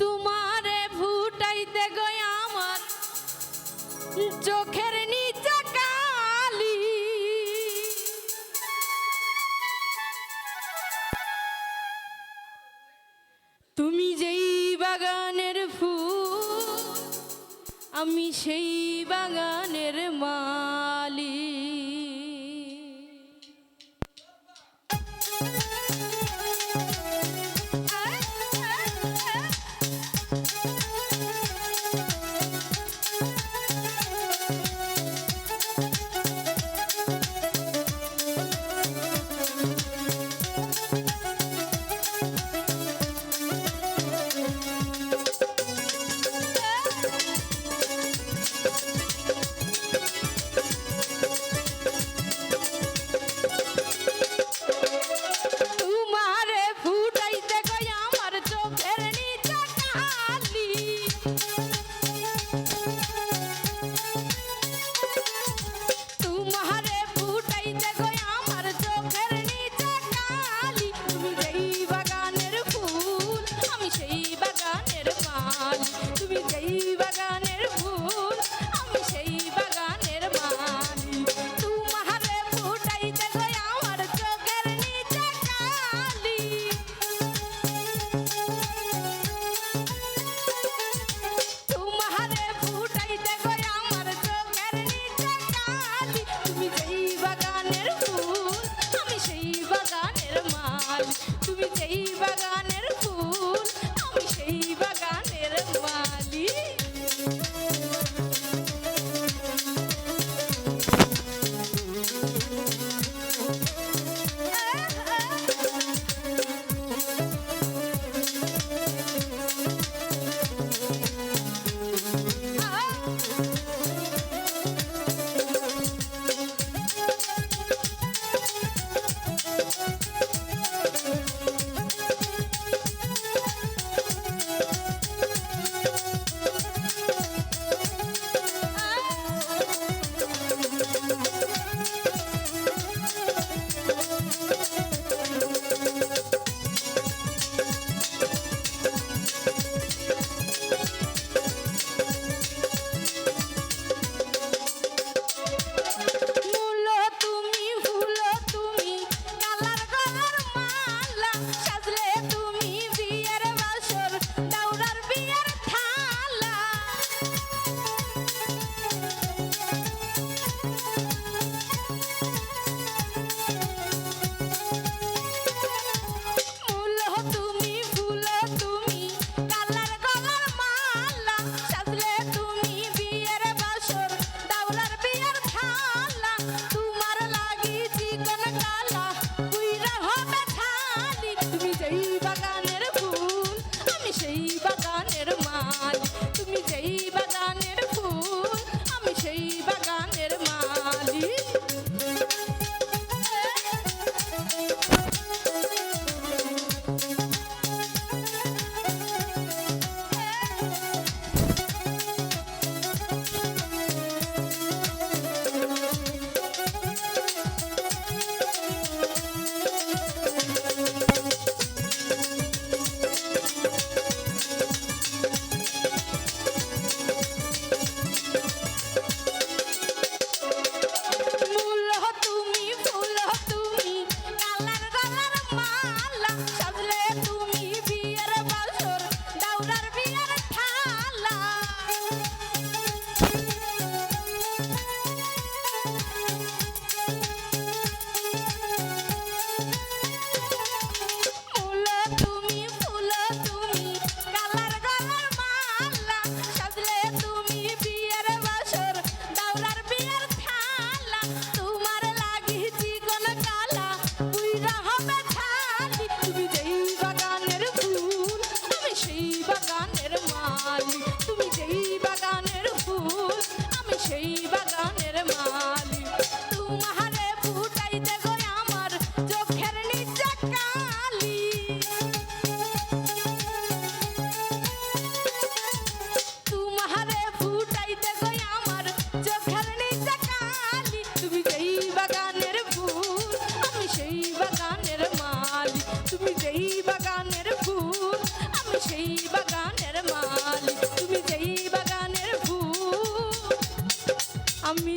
তোমারে ফুটাইতে গই আমার চোখের নিচে কালি। তুমি যেই বাগানের ফুল, আমি সেই বাগানের মালি।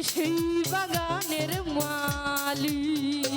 সেই বাগানের মালিক।